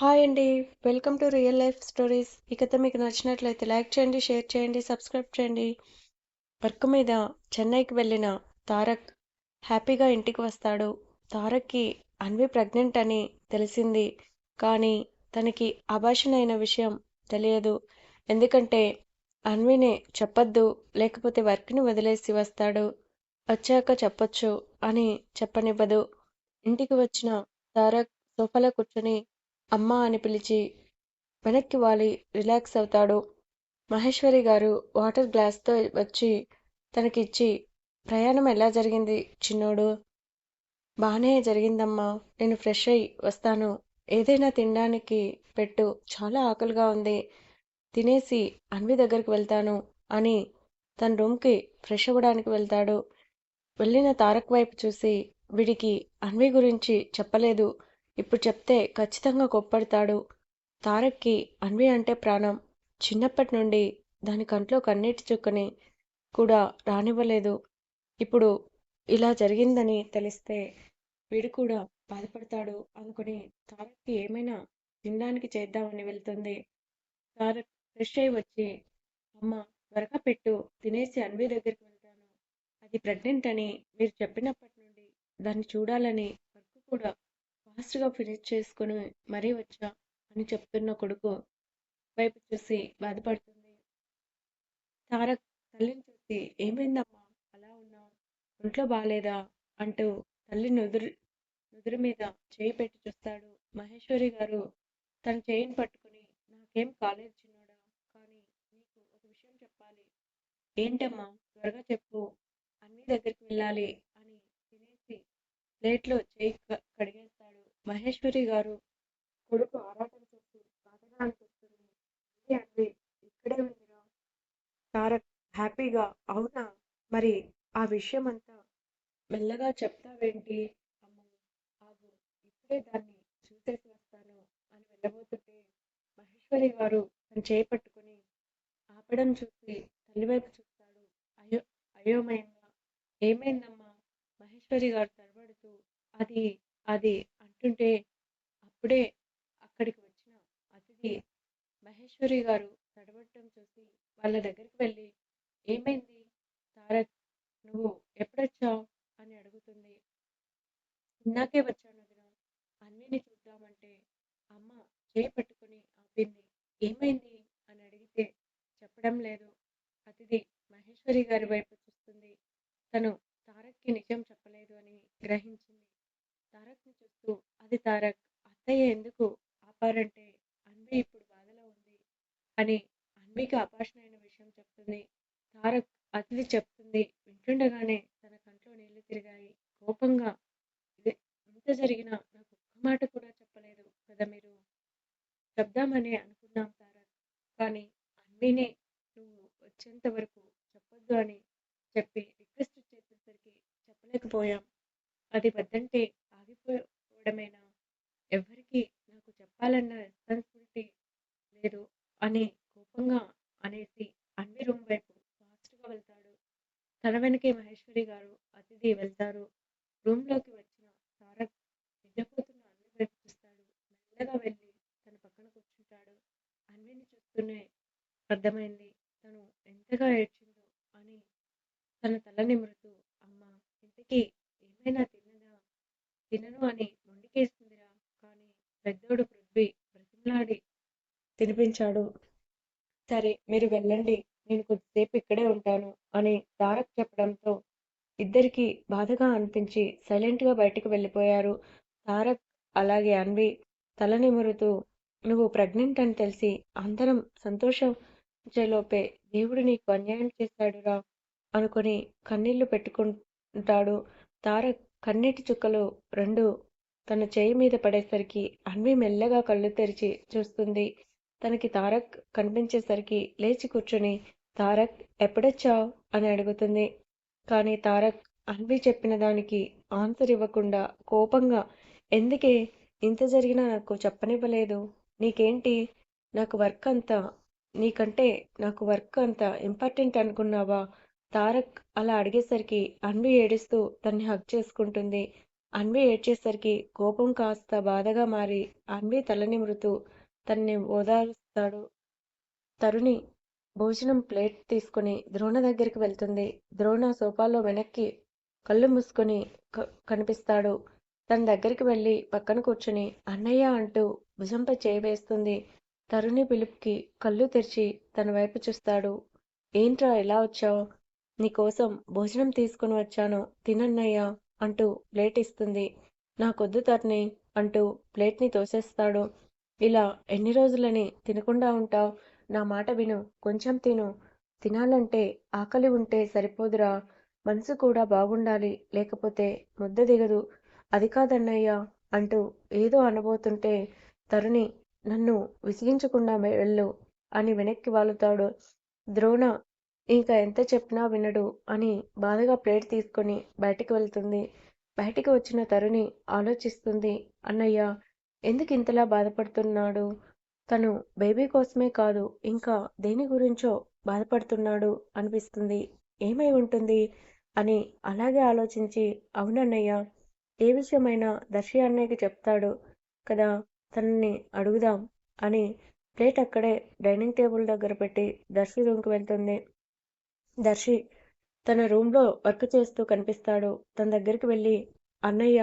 Hi అండి welcome to real life stories ఈ కథ మీకు నచ్చినట్లయితే లైక్ చేయండి షేర్ చేయండి సబ్స్క్రైబ్ చేయండి. వర్క్ మీద చెన్నైకి వెళ్ళిన తారక్ హ్యాపీగా ఇంటికి వస్తాడు. తారక్కి అన్వి ప్రెగ్నెంట్ అని తెలిసింది. కానీ తనకి అభాషణ విషయం తెలియదు. ఎందుకంటే అన్విని చెప్పొద్దు లేకపోతే వర్క్ని వదిలేసి వస్తాడు. వచ్చాక చెప్పొచ్చు అని చెప్పనివ్వదు. ఇంటికి వచ్చిన తారక్ సోఫాలో కూర్చొని అమ్మా అని పిలిచి వెనక్కి వాలి రిలాక్స్ అవుతాడు. మహేశ్వరి గారు వాటర్ గ్లాస్తో వచ్చి తనకిచ్చి ప్రయాణం ఎలా జరిగింది చిన్నోడు? బాగానే జరిగిందమ్మా. నేను ఫ్రెష్ అయ్యి వస్తాను. ఏదైనా తినడానికి పెట్టు. చాలా ఆకలిగా ఉంది. తినేసి అన్వి దగ్గరికి వెళ్తాను అని తన రూమ్కి ఫ్రెష్ అవ్వడానికి వెళ్తాడు. వెళ్ళిన తారక్ వైపు చూసి వీడికి అన్వి గురించి చెప్పలేదు. ఇప్పుడు చెప్తే ఖచ్చితంగా కొప్పడతాడు. తారక్కి అన్వి అంటే ప్రాణం. చిన్నప్పటి నుండి దాని కంట్లో కన్నీటి చుక్కని కూడా రానివ్వలేదు. ఇప్పుడు ఇలా జరిగిందని తెలిస్తే వీడు కూడా బాధపడతాడు అనుకుని తారక్కి ఏమైనా తినడానికి చేద్దామని వెళ్తుంది. తారక్ ఫ్రెష్ అయి వచ్చి అమ్మ త్వరగా పెట్టు తినేసి అన్వి దగ్గరికి వెళ్తాను. అది ప్రెగ్నెంట్ అని మీరు చెప్పినప్పటి నుండి దాన్ని చూడాలని వర్క్ కూడా ఫాస్ట్గా ఫినిష్ చేసుకుని మరీ వచ్చా అని చెప్తున్న కొడుకు వైపు చూసి బాధపడుతుంది. తారక్ తల్లిని చూసి ఏమైందమ్మా? అలా ఉన్నావు? ఒంట్లో బాగాలేదా అంటూ తల్లి నుదురు నుదురు మీద చేయి పెట్టి చూస్తాడు. మహేశ్వరి గారు తన చేయిని పట్టుకుని నాకేం కాలేదు చిన్నోడా కానీ నీకు ఒక విషయం చెప్పాలి. ఏంటమ్మా? త్వరగా చెప్పు. అన్ని దగ్గరికి వెళ్ళాలి అని తినేసి ప్లేట్లో చేయి కడిగేసి మహేశ్వరి గారు కొడుకు ఆరాటం చేసి బాధగా అనిపిస్తుంది అంటే ఇక్కడే ఉందిరా. తారక్ హ్యాపీగా అవునా? మరి ఆ విషయం అంతా మెల్లగా చెప్తావేంటి? అమ్మ ఆగు ఇప్పుడే దాన్ని చూసేసి వస్తాను అని వెళ్ళబోతుంటే మహేశ్వరి గారు తను చేపట్టుకుని ఆపడం చూసి తల్లివైపు చూస్తాడు. అయో అయోమయంగా. ఏమైందమ్మా? మహేశ్వరి గారు తడబడుతూ అది అది అంటుంటే అప్పుడే అక్కడికి వచ్చిన అతిథి మహేశ్వరి గారు తడబడటం చూసి వాళ్ళ దగ్గరికి వెళ్ళి ఏమైంది? తారక్ నువ్వు ఎప్పుడొచ్చావు? అని అడుగుతుంది. ఇందాకే వచ్చాను వదిన. అన్నిని చూద్దామంటే అమ్మ చేయి పట్టుకుని ఆపింది. ఏమైంది? అని అడిగితే చెప్పడం లేదు. అతిథి మహేశ్వరి గారి వైపు చూస్తుంది. తను తారక్కి నిజం చెప్పలేదు అని గ్రహించింది అది తారక్ అత్తయ్య ఎందుకు ఆపారంటే అన్వి ఇప్పుడు బాధలో ఉంది అని అన్వికి అయిన విషయం చెప్తుంది. తారక్ అతిథి చెప్తుంది. వింటుండగానే తన కంట్లో నీళ్ళు తిరిగాయి. కోపంగా ఇది ఇంత జరిగినా నాకు ఒక్క మాట కూడా చెప్పలేదు కదా మీరు? చెప్దామని అనుకున్నాం తారక్ కానీ అన్వినే నువ్వు వచ్చేంత వరకు చెప్పొద్దు అని చెప్పి రిక్వెస్ట్ చేసేసరికి చెప్పలేకపోయాం. అది వద్దంటే చేసుకోవడమేనా ఎవరికి నాకు చెప్పాలన్న రెస్పాన్సిబిలిటీ లేదు అని కోపంగా అనేసి అన్ని రూమ్ వైపు ఫాస్ట్గా వెళ్తాడు. తన వెనకే మహేశ్వరి గారు అతిథి వెళ్తారు. రూమ్లోకి వచ్చిన తారక్ నిద్రపోతున్న అన్ని వైపు చూస్తాడు. మెల్లగా వెళ్ళి తన పక్కన కూర్చుంటాడు. అన్విని చూస్తూనే అర్థమైంది తను ఎంతగా ఏడ్చిందో అని తన తల నిమురుతూ అమ్మ ఇంటికి ఏమైనా తిన్నదా తినను అని మొండికేస్తుందిరా కానీ పెద్దోడు పృథ్వీ బ్రతిమలాడి తినిపించాడు సరే మీరు వెళ్ళండి. నేను కొద్దిసేపు ఇక్కడే ఉంటాను అని తారక్ చెప్పడంతో ఇద్దరికి బాధగా అనిపించి సైలెంట్గా బయటకు వెళ్ళిపోయారు. తారక్ అలాగే అన్వి తల నిమురుతూ నువ్వు ప్రెగ్నెంట్ అని తెలిసి అందరం సంతోషించేలోపే దేవుడు నీకు అన్యాయం చేశాడురా అనుకుని కన్నీళ్ళు పెట్టుకుంటాడు. తారక్ కన్నీటి చుక్కలు రెండు తన చేయి మీద పడేసరికి అన్వి మెల్లగా కళ్ళు తెరిచి చూస్తుంది. తనకి తారక్ కనిపించేసరికి లేచి కూర్చుని తారక్ ఎప్పుడొచ్చావు? అని అడుగుతుంది. కానీ తారక్ అన్వి చెప్పిన దానికి ఆన్సర్ ఇవ్వకుండా కోపంగా ఎందుకే? ఇంత జరిగినా నాకు చెప్పనివ్వలేదు. నీకేంటి? నాకు వర్క్ అంతా నీకంటే నాకు వర్క్ అంత ఇంపార్టెంట్ అనుకున్నావా? తారక్ అలా అడిగేసరికి అన్వి ఏడుస్తూ తన్ని హక్ చేసుకుంటుంది. అన్వి ఏడ్చేసరికి కోపం కాస్త బాధగా మారి అన్వి తల నిమురుతూ తన్ని ఓదారుస్తాడు. తరుణి భోజనం ప్లేట్ తీసుకుని ద్రోణ దగ్గరికి వెళ్తుంది. ద్రోణ సోఫాలో వెనక్కి కళ్ళు మూసుకొని కనిపిస్తాడు. తన దగ్గరికి వెళ్ళి పక్కన కూర్చుని అన్నయ్య అంటూ భుజంపై చేయి వేస్తుంది. తరుణి పిలుపుకి కళ్ళు తెరిచి తన వైపు చూస్తాడు. ఏంట్రా ఎలా వచ్చావు? నీకోసం భోజనం తీసుకుని వచ్చాను. తినన్నయ్యా అంటూ ప్లేట్ ఇస్తుంది. నాకొద్దు తరుణి అంటూ ప్లేట్ని తోసేస్తాడు. ఇలా ఎన్ని రోజులని తినకుండా ఉంటావు? నా మాట విను. కొంచెం తిను. తినాలంటే ఆకలి ఉంటే సరిపోదురా. మనసు కూడా బాగుండాలి. లేకపోతే ముద్ద దిగదు. అది కాదన్నయ్య అంటూ ఏదో అనబోతుంటే తరుణి నన్ను విసిగించకుండా వెళ్ళు అని వెనక్కి వాలుతాడు. ద్రోణ ఇంకా ఎంత చెప్పినా వినడు అని బాధగా ప్లేట్ తీసుకొని బయటికి వెళ్తుంది. బయటికి వచ్చిన తరుణి ఆలోచిస్తుంది. అన్నయ్య ఎందుకు ఇంతలా బాధపడుతున్నాడు? తను బేబీ కోసమే కాదు ఇంకా దేని గురించో బాధపడుతున్నాడు అనిపిస్తుంది. ఏమై ఉంటుంది? అని అలాగే ఆలోచించి అవునన్నయ్య ఏ విషయమైనా దర్శి అన్నయ్యకి చెప్తాడు కదా తనని అడుగుదాం అని ప్లేట్ అక్కడే డైనింగ్ టేబుల్ దగ్గర పెట్టి దర్శి రూమ్కి వెళ్తుంది. దర్శి తన రూమ్లో వర్క్ చేస్తూ కనిపిస్తాడు. తన దగ్గరికి వెళ్ళి అన్నయ్య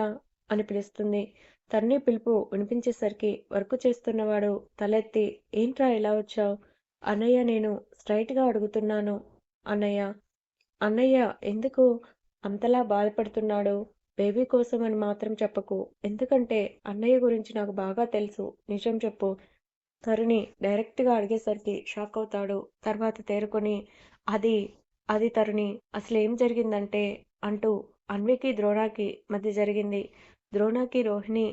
అని పిలుస్తుంది. తన్ని పిలుపు వినిపించేసరికి వర్క్ చేస్తున్నవాడు తలెత్తి ఏంట్రా ఇలా వచ్చావు? అన్నయ్య నేను స్ట్రైట్గా అడుగుతున్నాను. అన్నయ్య అన్నయ్య ఎందుకు? అంతలా బాధపడుతున్నాడు. బేబీ కోసం అని మాత్రం చెప్పకు. ఎందుకంటే అన్నయ్య గురించి నాకు బాగా తెలుసు. నిజం చెప్పు తరుణి డైరెక్ట్గా అడిగేసరికి షాక్ అవుతాడు తర్వాత తేరుకొని అది అది తరుణి అసలు ఏం జరిగిందంటే అంటూ అన్వికి ద్రోణాకి మధ్య జరిగింది. ద్రోణకి రోహిణి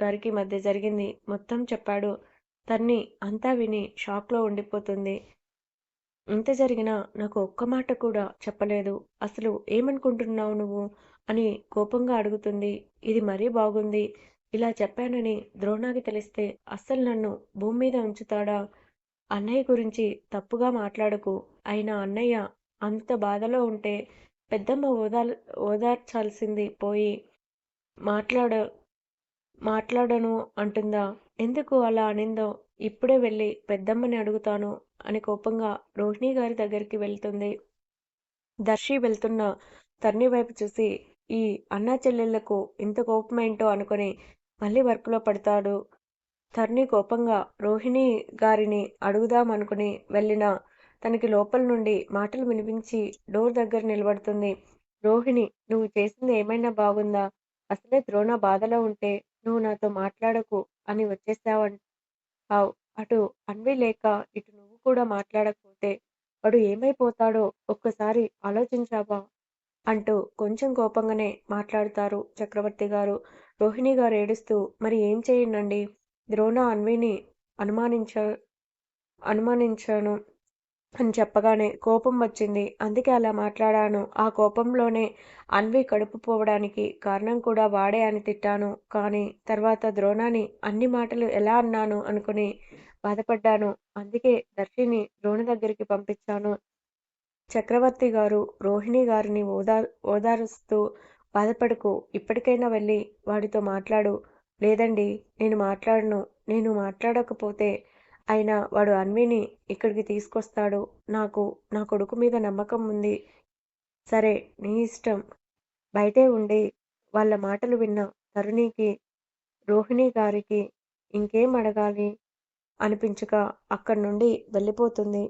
గారికి మధ్య జరిగింది. మొత్తం చెప్పాడు. తన్ని అంతా విని షాక్లో ఉండిపోతుంది. ఇంత జరిగినా నాకు ఒక్క మాట కూడా చెప్పలేదు. అసలు ఏమనుకుంటున్నావు నువ్వు? అని కోపంగా అడుగుతుంది. ఇది మరీ బాగుంది. ఇలా చెప్పానని ద్రోణాకి తెలిస్తే అస్సలు నన్ను భూమి మీద ఉంచుతాడా? అన్నయ్య గురించి తప్పుగా మాట్లాడకు. అయినా అన్నయ్య అంత బాధలో ఉంటే పెద్దమ్మ ఓదా ఓదార్చాల్సింది పోయి మాట్లాడ మాట్లాడను అంటుందా? ఎందుకు అలా అనిందో ఇప్పుడే వెళ్ళి పెద్దమ్మని అడుగుతాను అని కోపంగా రోహిణి గారి దగ్గరికి వెళ్తుంది. దర్శి వెళ్తున్న తర్ని వైపు చూసి ఈ అన్నా చెల్లెళ్ళకు ఇంత కోపమేంటో అనుకుని మళ్ళీ వర్క్లో పడతాడు. తర్ని కోపంగా రోహిణి గారిని అడుగుదాం అనుకుని వెళ్ళిన తనకి లోపల నుండి మాటలు వినిపించి డోర్ దగ్గర నిలబడుతుంది. రోహిణి నువ్వు చేసింది ఏమైనా బాగుందా? అసలే ద్రోణ బాధలో ఉంటే నువ్వు నాతో మాట్లాడకు అని వచ్చేసావంటావు అటు అన్వి లేక ఇటు నువ్వు కూడా మాట్లాడకపోతే వాడు ఏమైపోతాడో ఒక్కసారి ఆలోచించావా? అంటూ కొంచెం కోపంగానే మాట్లాడతారు చక్రవర్తి గారు. రోహిణి గారు ఏడుస్తూ మరి ఏం చేయండి ద్రోణ అన్విని అనుమానించ అనుమానించాను అని చెప్పగానే కోపం వచ్చింది. అందుకే అలా మాట్లాడాను. ఆ కోపంలోనే అన్వి కడుపు పోవడానికి కారణం కూడా వాడే అని తిట్టాను. కానీ తర్వాత ద్రోణాని అన్ని మాటలు ఎలా అన్నాను అనుకుని బాధపడ్డాను. అందుకే దర్శిని ద్రోణి దగ్గరికి పంపించాను. చక్రవర్తి గారు రోహిణి గారిని ఓదా ఓదారుస్తూ బాధపడకు ఇప్పటికైనా వెళ్ళి వాడితో మాట్లాడు. లేదండి నేను మాట్లాడను. నేను మాట్లాడకపోతే అయినా వాడు అన్విని ఇక్కడికి తీసుకొస్తాడు. నాకు నా కొడుకు మీద నమ్మకం ఉంది. సరే నీ ఇష్టం. బయటే ఉండి వాళ్ళ మాటలు విన్న తరుణికి రోహిణి గారికి ఇంకేం అడగాలి? అనిపించక అక్కడి నుండి వెళ్ళిపోతుంది.